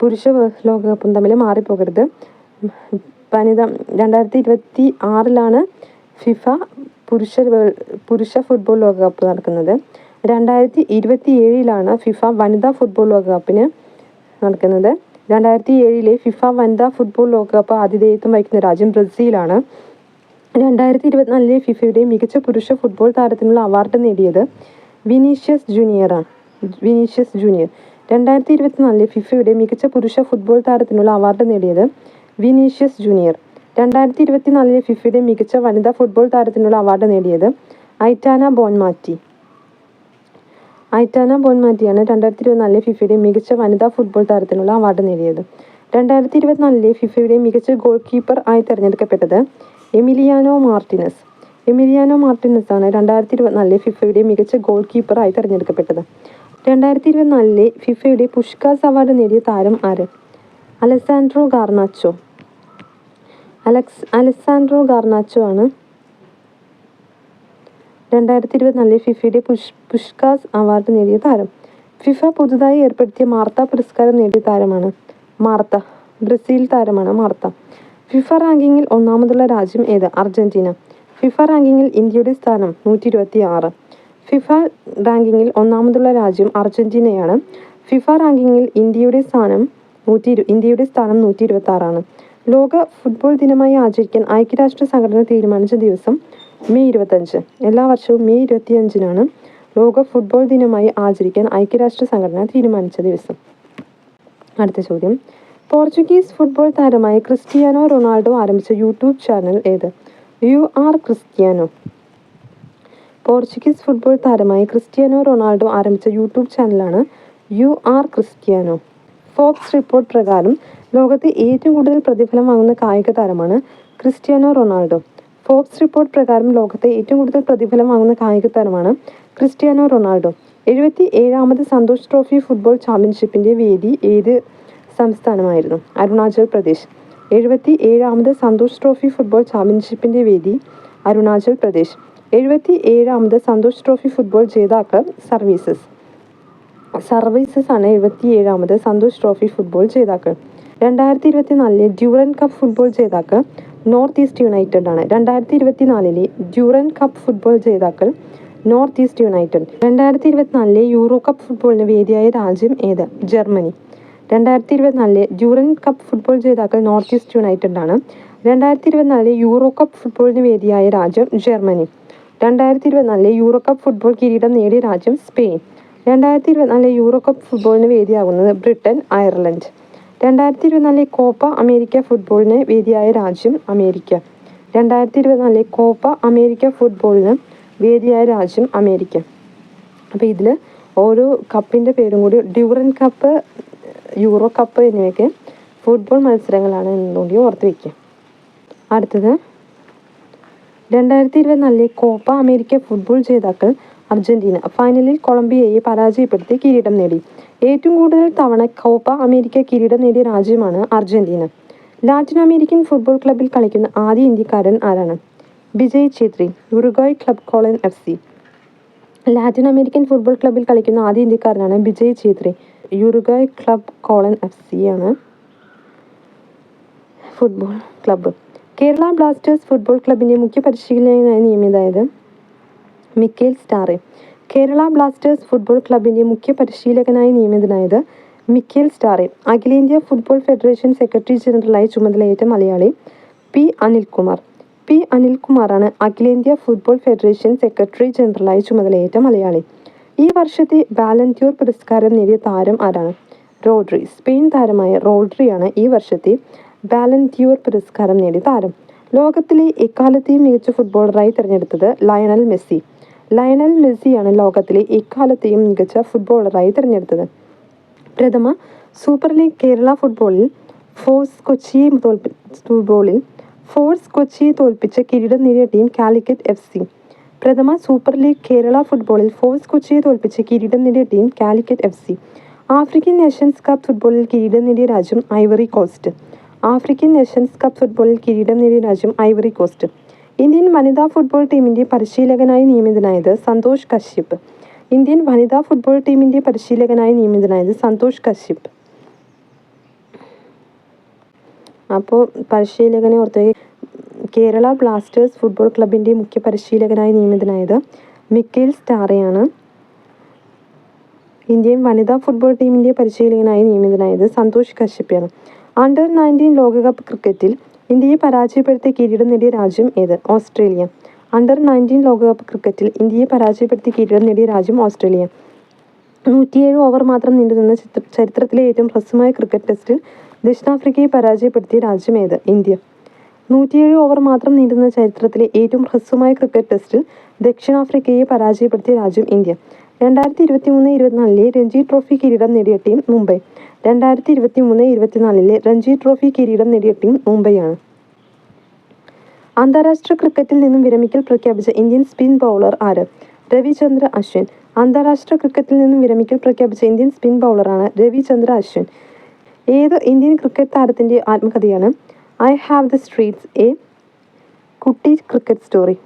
പുരുഷ ലോകകപ്പും തമ്മിൽ മാറിപ്പോകരുത്. വനിത രണ്ടായിരത്തി ഇരുപത്തി ആറിലാണ് ഫിഫ പുരുഷ പുരുഷ ഫുട്ബോൾ ലോകകപ്പ് നടക്കുന്നത്. രണ്ടായിരത്തി ഇരുപത്തി ഏഴിലാണ് ഫിഫ വനിതാ ഫുട്ബോൾ ലോകകപ്പിന് നടക്കുന്നത്. രണ്ടായിരത്തി ഏഴിലെ ഫിഫ വനിതാ ഫുട്ബോൾ ലോകകപ്പ് ആതിഥേയത്വം വഹിക്കുന്ന രാജ്യം ബ്രസീലാണ്. രണ്ടായിരത്തി ഇരുപത്തിനാലിലെ ഫിഫയുടെ മികച്ച പുരുഷ ഫുട്ബോൾ താരത്തിനുള്ള അവാർഡ് നേടിയത് വിനീഷ്യസ് ജൂനിയറാണ് വിനീഷ്യസ് ജൂനിയർ. രണ്ടായിരത്തി ഇരുപത്തിനാലിലെ ഫിഫയുടെ മികച്ച പുരുഷ ഫുട്ബോൾ താരത്തിനുള്ള അവാർഡ് നേടിയത് വിനീഷ്യസ് ജൂനിയർ. രണ്ടായിരത്തി ഇരുപത്തിനാലിലെ ഫിഫയുടെ മികച്ച വനിതാ ഫുട്ബോൾ താരത്തിനുള്ള അവാർഡ് നേടിയത് ഐറ്റാന ബോൺമാറ്റി ഐറ്റാന ബോൺമാറ്റിയാണ് രണ്ടായിരത്തി ഇരുപത്തിനാലിലെ ഫിഫയുടെ മികച്ച വനിതാ ഫുട്ബോൾ താരത്തിനുള്ള അവാർഡ് നേടിയത്. രണ്ടായിരത്തി ഇരുപത്തിനാലിലെ ഫിഫയുടെ മികച്ച ഗോൾ കീപ്പർ ആയി തിരഞ്ഞെടുക്കപ്പെട്ടത് എമിലിയാനോ മാർട്ടിനസ്. എമിലിയാനോ മാർട്ടിനസ് ആണ് രണ്ടായിരത്തി ഇരുപത്തിനാലിലെ ഫിഫയുടെ മികച്ച ഗോൾ കീപ്പറായി തിരഞ്ഞെടുക്കപ്പെട്ടത്. രണ്ടായിരത്തി ഇരുപത്തിനാലിലെ ഫിഫയുടെ പുഷ്കാസ് അവാർഡ് നേടിയ താരം ആര്? Alejandro Garnacho Alex Alejandro Garnacho ആണ് രണ്ടായിരത്തി ഇരുപത്തിനാലിലെ ഫിഫയുടെ പുഷ് പുഷ്കാസ് അവാർഡ് നേടിയ താരം. ഫിഫ പുതുതായി ഏർപ്പെടുത്തിയ മാർത്ത പുരസ്കാരം നേടിയ താരമാണ് മാർത്ത. ബ്രസീൽ താരമാണ് മാർത്ത. ഫിഫ റാങ്കിങ്ങിൽ ഒന്നാമതുള്ള രാജ്യം ഏത്? അർജന്റീന. ഫിഫ റാങ്കിങ്ങിൽ ഇന്ത്യയുടെ സ്ഥാനം നൂറ്റി ഇരുപത്തി ആറ് ഫിഫ റാങ്കിങ്ങിൽ ഒന്നാമതുള്ള രാജ്യം അർജന്റീനയാണ്. ഫിഫ റാങ്കിങ്ങിൽ ഇന്ത്യയുടെ സ്ഥാനം നൂറ്റി ഇന്ത്യയുടെ സ്ഥാനം നൂറ്റി ഇരുപത്തി ആറാണ് ലോക ഫുട്ബോൾ ദിനമായി ആചരിക്കാൻ ഐക്യരാഷ്ട്ര സംഘടന തീരുമാനിച്ച ദിവസം മെയ് ഇരുപത്തഞ്ച്. എല്ലാ വർഷവും മെയ് ഇരുപത്തിയഞ്ചിനാണ് ലോക ഫുട്ബോൾ ദിനമായി ആചരിക്കാൻ ഐക്യരാഷ്ട്ര സംഘടന തീരുമാനിച്ച ദിവസം. അടുത്ത ചോദ്യം. പോർച്ചുഗീസ് ഫുട്ബോൾ താരമായ ക്രിസ്റ്റിയാനോ റൊണാൾഡോ ആരംഭിച്ച യൂട്യൂബ് ചാനൽ ഏത്? U R Cristiano. Portuguese football താരമായ ക്രിസ്ത്യാനോ റൊണാൾഡോ ആരംഭിച്ച യൂട്യൂബ് ചാനലാണ് U R Cristiano. Fox report പ്രകാരം ലോകത്തെ ഏറ്റവും കൂടുതൽ പ്രതിഫലം വാങ്ങുന്ന കായിക താരമാണ് ക്രിസ്ത്യാനോ റൊണാൾഡോ. ഫോക്സ് റിപ്പോർട്ട് പ്രകാരം ലോകത്തെ ഏറ്റവും കൂടുതൽ പ്രതിഫലം വാങ്ങുന്ന കായിക താരമാണ് ക്രിസ്ത്യാനോ റൊണാൾഡോ. എഴുപത്തി ഏഴാമത് സന്തോഷ് ട്രോഫി ഫുട്ബോൾ ചാമ്പ്യൻഷിപ്പിന്റെ വേദി ഏത് സംസ്ഥാനമായിരുന്നു? അരുണാചൽ പ്രദേശ്. എഴുപത്തി ഏഴാമത് സന്തോഷ് ട്രോഫി ഫുട്ബോൾ ചാമ്പ്യൻഷിപ്പിന്റെ വേദി അരുണാചൽ പ്രദേശ്. എഴുപത്തി ഏഴാമത് സന്തോഷ് ട്രോഫി ഫുട്ബോൾ ജേതാക്കൾ സർവീസസ്. സർവീസസ് ആണ് എഴുപത്തി ഏഴാമത് സന്തോഷ് ട്രോഫി ഫുട്ബോൾ ജേതാക്കൾ. രണ്ടായിരത്തി ഇരുപത്തിനാലിലെ ഡ്യൂറൻ കപ്പ് ഫുട്ബോൾ ജേതാക്കൾ നോർത്ത് ഈസ്റ്റ് യുണൈറ്റഡ് ആണ്. രണ്ടായിരത്തി ഇരുപത്തിനാലിലെ ഡ്യൂറൻ കപ്പ് ഫുട്ബോൾ ജേതാക്കൾ നോർത്ത് ഈസ്റ്റ് യുണൈറ്റഡ്. രണ്ടായിരത്തി ഇരുപത്തിനാലിലെ യൂറോ കപ്പ് ഫുട്ബോളിന് വേദിയായ രാജ്യം ഏത്? ജർമ്മനി. രണ്ടായിരത്തി ഇരുപത്തിനാലിലെ ഡ്യൂറൻ കപ്പ് ഫുട്ബോൾ ജേതാക്കൾ നോർത്ത് ഈസ്റ്റ് യുണൈറ്റഡ് ആണ്. രണ്ടായിരത്തി ഇരുപത്തിനാലിലെ യൂറോ കപ്പ് ഫുട്ബോളിന് വേദിയായ രാജ്യം ജർമ്മനി. രണ്ടായിരത്തി ഇരുപത്തിനാലിലെ യൂറോ കപ്പ് ഫുട്ബോൾ കിരീടം നേടിയ രാജ്യം സ്പെയിൻ. രണ്ടായിരത്തി ഇരുപത്തിനാലിലെ യൂറോ കപ്പ് ഫുട്ബോളിന് വേദിയാകുന്നത് ബ്രിട്ടൻ അയർലൻഡ്. രണ്ടായിരത്തി ഇരുപത്തിനാലിലെ കോപ്പ അമേരിക്ക ഫുട്ബോളിന് വേദിയായ രാജ്യം അമേരിക്ക. രണ്ടായിരത്തി ഇരുപത്തിനാലിലെ കോപ്പ അമേരിക്ക ഫുട്ബോളിന് വേദിയായ രാജ്യം അമേരിക്ക. അപ്പോൾ ഇതിൽ ഓരോ കപ്പിന്റെ പേരും കൂടി ഡ്യൂറൻ കപ്പ് യൂറോ കപ്പ് എന്നിവയൊക്കെ ഫുട്ബോൾ മത്സരങ്ങളാണ് എന്നുകൂടി ഓർത്ത് വയ്ക്കുക. അടുത്തത് രണ്ടായിരത്തി ഇരുപത്തിനാലിലെ കോപ്പ അമേരിക്ക ഫുട്ബോൾ ജേതാക്കൾ അർജന്റീന. ഫൈനലിൽ കൊളംബിയയെ പരാജയപ്പെടുത്തി കിരീടം നേടി. ഏറ്റവും കൂടുതൽ തവണ കോപ്പ അമേരിക്ക കിരീടം നേടിയ രാജ്യമാണ് അർജന്റീന. ലാറ്റിൻ അമേരിക്കൻ ഫുട്ബോൾ ക്ലബിൽ കളിക്കുന്ന ആദ്യ ഇന്ത്യക്കാരൻ ആരാണ്? Vijay Chhetri Uruguay club Colon F C. Latin American football ക്ലബിൽ കളിക്കുന്ന ആദ്യ ഇന്ത്യക്കാരനാണ് Vijay Chhetri Uruguay club Colon F C ആണ് football club. Kerala Blasters football ക്ലബിന്റെ മുഖ്യ പരിശീലകനായി നിയമിതായത് Mikael Stahre. Kerala Blasters football ക്ലബിന്റെ മുഖ്യ പരിശീലകനായി നിയമിതനായത് മിക്കേൽ സ്റ്റാറെ. അഖിലേന്ത്യാ ഫുട്ബോൾ ഫെഡറേഷൻ സെക്രട്ടറി ജനറലായി ചുമതലയേറ്റ മലയാളി പി അനിൽകുമാർ. പി അനിൽകുമാറാണ് അഖിലേന്ത്യാ ഫുട്ബോൾ ഫെഡറേഷൻ സെക്രട്ടറി ജനറലായി ചുമതലയേറ്റ മലയാളി. ഈ വർഷത്തെ ബാലന്റ്യൂർ പുരസ്കാരം നേടിയ താരം ആരാണ്? റോഡ്രി. സ്പെയിൻ താരമായ റോഡ്രിയാണ് ഈ വർഷത്തെ ബാലന്റ്യൂർ പുരസ്കാരം നേടിയ താരം. ലോകത്തിലെ എക്കാലത്തെയും മികച്ച ഫുട്ബോളറായി തിരഞ്ഞെടുത്തത് ലയണൽ മെസ്സി. ലയണൽ മെസ്സിയാണ് ലോകത്തിലെ ഇക്കാലത്തെയും മികച്ച ഫുട്ബോളറായി തിരഞ്ഞെടുത്തത്. പ്രഥമ സൂപ്പർ ലീഗ് കേരള ഫുട്ബോളിൽ ഫോഴ്സ് കൊച്ചിയെ തോൽപ്പി ഫുട്ബോളിൽ ഫോഴ്സ് കൊച്ചിയെ തോൽപ്പിച്ച കിരീടം നേടിയ ടീം കാലിക്കറ്റ് എഫ് സി. പ്രഥമ സൂപ്പർ ലീഗ് കേരള ഫുട്ബോളിൽ ഫോഴ്സ് കൊച്ചിയെ തോൽപ്പിച്ച കിരീടം നേടിയ team Calicut F C. African Nations cup ഫുട്ബോളിൽ കിരീടം നേടിയ രാജ്യം Ivory Coast. African Nations cup ഫുട്ബോളിൽ കിരീടം നേടിയ രാജ്യം ഐവറി കോസ്റ്റ്. ഇന്ത്യൻ വനിതാ ഫുട്ബോൾ ടീമിന്റെ പരിശീലകനായി നിയമിതനായത് സന്തോഷ് കശ്യപ്. ഇന്ത്യൻ വനിതാ ഫുട്ബോൾ ടീമിന്റെ പരിശീലകനായി നിയമിതനായത് സന്തോഷ് കശ്യപ്. അപ്പോൾ പരിശീലകനെ ഓർത്ത് കേരള ബ്ലാസ്റ്റേഴ്സ് ഫുട്ബോൾ ക്ലബിന്റെ മുഖ്യ പരിശീലകനായി നിയമിതനായത് മിക്കേൽ സ്റ്റാറയാണ്. ഇന്ത്യൻ വനിതാ ഫുട്ബോൾ ടീമിന്റെ പരിശീലകനായി നിയമിതനായത് സന്തോഷ് കശ്യപ്പാണ് അണ്ടർ നയന്റീൻ ലോകകപ്പ് ക്രിക്കറ്റിൽ ഇന്ത്യയെ പരാജയപ്പെടുത്തി കിരീടം നേടിയ രാജ്യം ഏത്? ഓസ്ട്രേലിയ. അണ്ടർ നയന്റീൻ ലോകകപ്പ് ക്രിക്കറ്റിൽ ഇന്ത്യയെ പരാജയപ്പെടുത്തി കിരീടം നേടിയ രാജ്യം ഓസ്ട്രേലിയ. നൂറ്റിയേഴ് ഓവർ മാത്രം നീണ്ടുനിന്ന ചിത്ര ചരിത്രത്തിലെ ഏറ്റവും ഹ്രസ്വമായ ക്രിക്കറ്റ് ടെസ്റ്റിൽ ദക്ഷിണാഫ്രിക്കയെ പരാജയപ്പെടുത്തിയ രാജ്യം ഏത്? ഇന്ത്യ. നൂറ്റിയേഴ് ഓവർ മാത്രം നീണ്ടുന്ന ചരിത്രത്തിലെ ഏറ്റവും ഹ്രസ്വമായ ക്രിക്കറ്റ് ടെസ്റ്റിൽ ദക്ഷിണാഫ്രിക്കയെ പരാജയപ്പെടുത്തിയ രാജ്യം ഇന്ത്യ. രണ്ടായിരത്തി ഇരുപത്തി മൂന്ന് ഇരുപത്തിനാലിലെ രഞ്ജി ട്രോഫി കിരീടം നേടിയ ടീം മുംബൈ. രണ്ടായിരത്തി ഇരുപത്തി മൂന്ന് ഇരുപത്തിനാലിലെ രഞ്ജി ട്രോഫി കിരീടം നേടിയ ടീം മുംബൈയാണ്. അന്താരാഷ്ട്ര ക്രിക്കറ്റിൽ നിന്നും വിരമിക്കൽ പ്രഖ്യാപിച്ച ഇന്ത്യൻ സ്പിൻ ബൗളർ ആര്? രവിചന്ദ്ര അശ്വിൻ. അന്താരാഷ്ട്ര ക്രിക്കറ്റിൽ നിന്നും വിരമിക്കൽ പ്രഖ്യാപിച്ച ഇന്ത്യൻ സ്പിൻ ബൗളറാണ് രവിചന്ദ്ര അശ്വിൻ. ഏത് ഇന്ത്യൻ ക്രിക്കറ്റ് താരത്തിന്റെ ആത്മകഥയാണ് I have the streets a Kutti cricket story.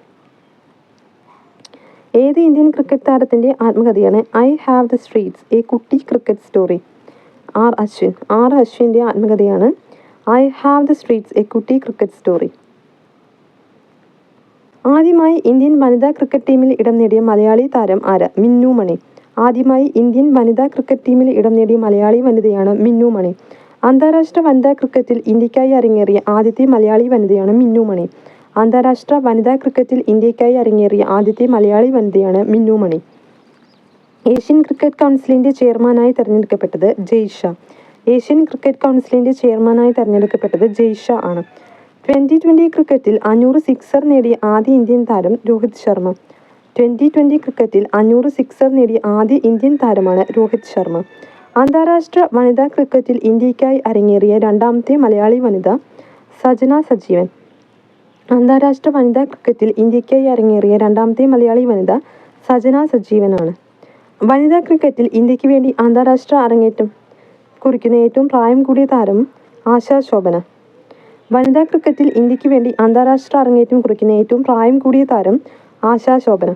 ഏത് ഇന്ത്യൻ ക്രിക്കറ്റ് താരത്തിന്റെ ആത്മകഥയാണ് I have the streets a Kutti cricket story? R Ashwin R അശ്വിന്റെ ആത്മകഥയാണ് I have the streets a Kutti cricket story. ആദ്യമായി Indian വനിതാ cricket ടീമിൽ ഇടം നേടിയ മലയാളി താരം ആര്? മിന്നു മണി. ആദ്യമായി ഇന്ത്യൻ വനിതാ ക്രിക്കറ്റ് ടീമിൽ ഇടം നേടിയ മലയാളി വനിതയാണ് മിന്നു മണി. അന്താരാഷ്ട്ര വനിതാ ക്രിക്കറ്റിൽ ഇന്ത്യക്കായി അരങ്ങേറിയ ആദ്യത്തെ മലയാളി വനിതയാണ് മിന്നു മണി. അന്താരാഷ്ട്ര വനിതാ ക്രിക്കറ്റിൽ ഇന്ത്യക്കായി അരങ്ങേറിയ ആദ്യത്തെ മലയാളി വനിതയാണ് മിന്നു മണി. ഏഷ്യൻ ക്രിക്കറ്റ് കൗൺസിലിന്റെ ചെയർമാനായി തെരഞ്ഞെടുക്കപ്പെട്ടത് ജയ്ഷ. ഏഷ്യൻ ക്രിക്കറ്റ് കൗൺസിലിന്റെ ചെയർമാനായി തെരഞ്ഞെടുക്കപ്പെട്ടത് ജയ്ഷ ആണ്. ട്വന്റി ട്വന്റി ക്രിക്കറ്റിൽ അഞ്ഞൂറ് സിക്സർ നേടിയ ആദ്യ ഇന്ത്യൻ താരം രോഹിത് ശർമ്മ. ട്വന്റി ട്വന്റി ക്രിക്കറ്റിൽ അഞ്ഞൂറ് സിക്സർ നേടിയ ആദ്യ ഇന്ത്യൻ താരമാണ് രോഹിത് ശർമ്മ. അന്താരാഷ്ട്ര വനിതാ ക്രിക്കറ്റിൽ ഇന്ത്യക്കായി അരങ്ങേറിയ രണ്ടാമത്തെ മലയാളി വനിത സജന സജീവൻ. അന്താരാഷ്ട്ര വനിതാ ക്രിക്കറ്റിൽ ഇന്ത്യക്കായി അരങ്ങേറിയ രണ്ടാമത്തെ മലയാളി വനിത സജന സജീവനാണ്. വനിതാ ക്രിക്കറ്റിൽ ഇന്ത്യയ്ക്ക് വേണ്ടി അന്താരാഷ്ട്ര അരങ്ങേറ്റം കുറിക്കുന്ന ഏറ്റവും പ്രായം കൂടിയ താരം ആശാ ശോഭന. വനിതാ ക്രിക്കറ്റിൽ ഇന്ത്യയ്ക്ക് വേണ്ടി അന്താരാഷ്ട്ര അരങ്ങേറ്റം കുറിക്കുന്ന ഏറ്റവും പ്രായം കൂടിയ താരം ആശാ ശോഭന.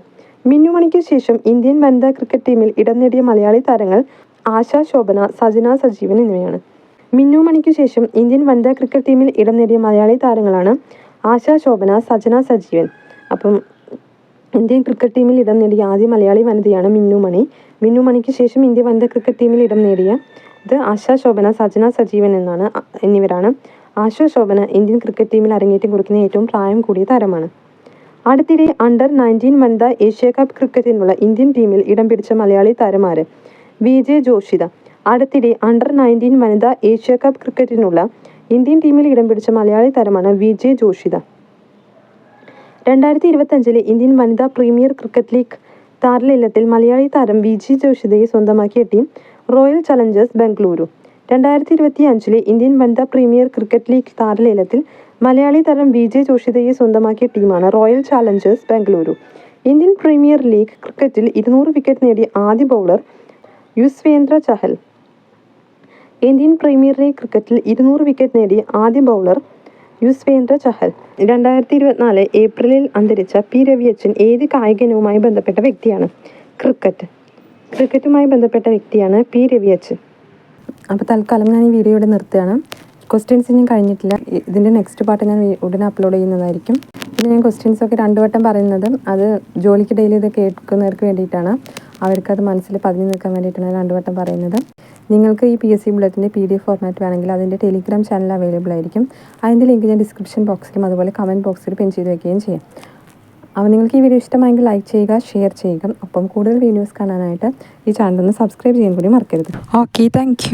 മിന്നുമണിക്ക് ശേഷം ഇന്ത്യൻ വനിതാ ക്രിക്കറ്റ് ടീമിൽ ഇടം നേടിയ മലയാളി താരങ്ങൾ ആശാ ശോഭന സജന സജീവൻ എന്നിവയാണ്. മിന്നുമണിക്ക് ശേഷം ഇന്ത്യൻ വനിതാ ക്രിക്കറ്റ് ടീമിൽ ഇടം നേടിയ മലയാളി താരങ്ങളാണ് ആശാ ശോഭന സജന സജീവൻ. അപ്പം ഇന്ത്യൻ ക്രിക്കറ്റ് ടീമിൽ ഇടം നേടിയ ആദ്യ മലയാളി വനിതയാണ് മിന്നു മണി. മിന്നു മണിക്ക് ശേഷം ഇന്ത്യ വനിതാ ക്രിക്കറ്റ് ടീമിൽ ഇടം നേടിയ ഇത് ആശാ ശോഭന സജന സജീവൻ എന്നാണ് എന്നിവരാണ്. ആശാ ശോഭന ഇന്ത്യൻ ക്രിക്കറ്റ് ടീമിൽ അരങ്ങേറ്റം കുറിക്കുന്ന ഏറ്റവും പ്രായം കൂടിയ താരമാണ്. അടുത്തിടെ അണ്ടർ നയന്റീൻ വനിതാ ഏഷ്യ കപ്പ് ക്രിക്കറ്റിനുള്ള ഇന്ത്യൻ ടീമിൽ ഇടം പിടിച്ച മലയാളി താരമാര് വി ജെ ജോഷിത. അടുത്തിടെ അണ്ടർ നയന്റീൻ വനിതാ ഏഷ്യ കപ്പ് ക്രിക്കറ്റിനുള്ള ഇന്ത്യൻ ടീമിൽ ഇടം പിടിച്ച മലയാളി താരമാണ് വി ജെ ജോഷിത. രണ്ടായിരത്തി ഇരുപത്തഞ്ചിലെ ഇന്ത്യൻ വനിതാ പ്രീമിയർ ക്രിക്കറ്റ് ലീഗ് താരലീലത്തിൽ മലയാളി താരം വി ജി ജോഷിതയെ സ്വന്തമാക്കിയ ടീം റോയൽ ചലഞ്ചേഴ്സ് ബംഗളൂരു രണ്ടായിരത്തി ഇരുപത്തി അഞ്ചിലെ ഇന്ത്യൻ വനിതാ പ്രീമിയർ ക്രിക്കറ്റ് ലീഗ് താരലീലത്തിൽ മലയാളി താരം വിജയ് ജോഷിതയെ സ്വന്തമാക്കിയ ടീമാണ് Royal Challengers Bengaluru Indian premier league ക്രിക്കറ്റിൽ ഇരുന്നൂറ് വിക്കറ്റ് നേടിയ ആദ്യ bowler Yuzvendra Chahal. Indian premier league ക്രിക്കറ്റിൽ ഇരുന്നൂറ് വിക്കറ്റ് നേടിയ ആദ്യ ബൗളർ യുസ്വേന്ദ്ര ചഹൽ. രണ്ടായിരത്തി ഇരുപത്തിനാല് ഏപ്രിലിൽ അന്തരിച്ച പി രവിയച്ചൻ ഏത് കായിക ഇനവുമായി ബന്ധപ്പെട്ട വ്യക്തിയാണ്? ക്രിക്കറ്റ്. ക്രിക്കറ്റുമായി ബന്ധപ്പെട്ട വ്യക്തിയാണ് പി രവിയച്ചൻ. അപ്പോൾ തൽക്കാലം ഞാൻ ഈ വീഡിയോ ഇവിടെ നിർത്തുകയാണ്. ക്വസ്റ്റ്യൻസ് ഇനിയും കഴിഞ്ഞിട്ടില്ല. ഇതിന്റെ നെക്സ്റ്റ് പാർട്ട് ഞാൻ ഉടനെ അപ്ലോഡ് ചെയ്യുന്നതായിരിക്കും. പിന്നെ ഞാൻ ക്വസ്റ്റ്യൻസ് ഒക്കെ രണ്ടു വട്ടം പറയുന്നത്. അത് ജോലിക്ക് ഡെയിലി ഇത് കേൾക്കുന്നവർക്ക് വേണ്ടിയിട്ടാണ്. അവർക്കത് മനസ്സിൽ പതിഞ്ഞു നിൽക്കാൻ വേണ്ടിയിട്ടാണ് രണ്ടു വട്ടം പറയുന്നത്. നിങ്ങൾക്ക് ഈ പി എസ് സി ബുള്ളറ്റിന്റെ പി ഡി എഫ് ഫോർമാറ്റ് വേണമെങ്കിൽ അതിന്റെ ടെലിഗ്രാം ചാനൽ അവൈലബിൾ ആയിരിക്കും. അതിന്റെ ലിങ്ക് ഞാൻ ഡിസ്ക്രിപ്ഷൻ ബോക്സിലും അതുപോലെ കമന്റ് ബോക്സിൽ പിൻ ചെയ്ത് വയ്ക്കുകയും ചെയ്യാം. അപ്പോൾ നിങ്ങൾക്ക് ഈ വീഡിയോ ഇഷ്ടമായെങ്കിൽ ലൈക്ക് ചെയ്യുക ഷെയർ ചെയ്യുക. അപ്പം കൂടുതൽ വീഡിയോസ് കാണാനായിട്ട് ഈ ചാനൽ ഒന്ന് സബ്സ്ക്രൈബ് ചെയ്യാൻ കൂടി മറക്കരുത്. Okay thank